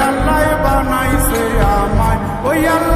আল্লাহ বানাইছে আমায় ওই আল্লাহ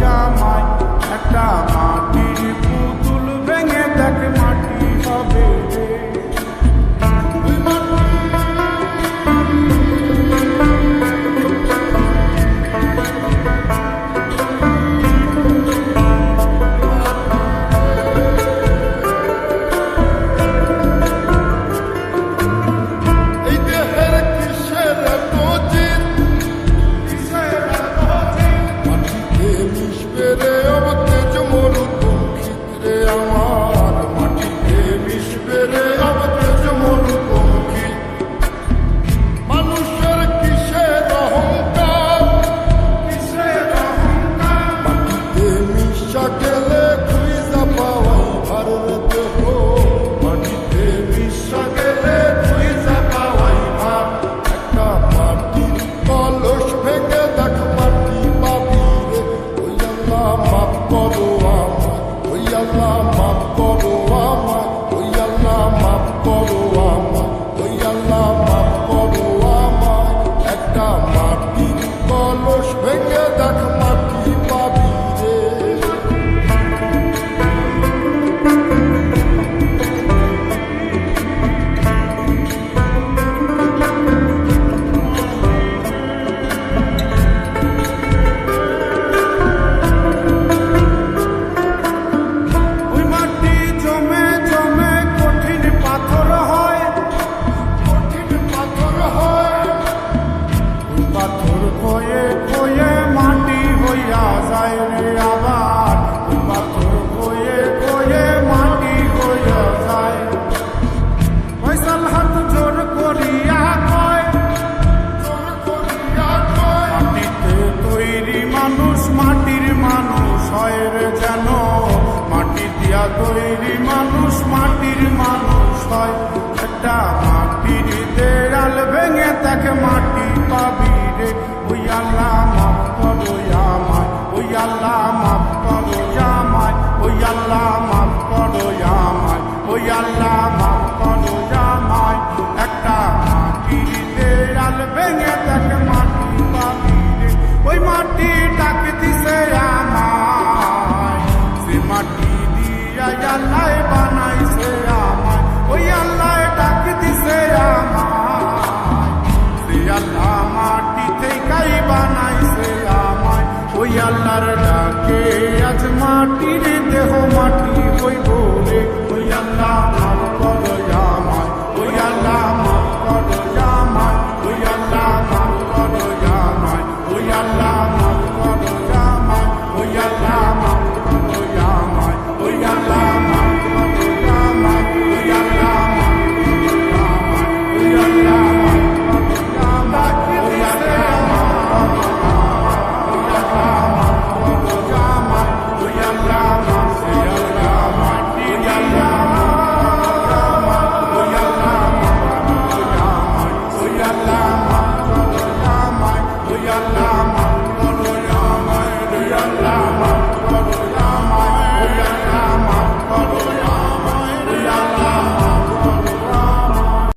জামাই একটা মাটি মাটির মানুষ হয় যেন? মাটি দিয়া তৈরি মানুষ, মাটির মানুষ হয়। একটা মাটির দেড়াল ভেঙে তাকে মাটি পাবি রে। জায়গায় আল্লাহ বানাইছে আমার ওই আল্লাহ ডাক দিছে আমার সে আল্লাহ মাটি থেকেই বানাইছে আমার ওই আল্লাহর ডাকে আজ মাটির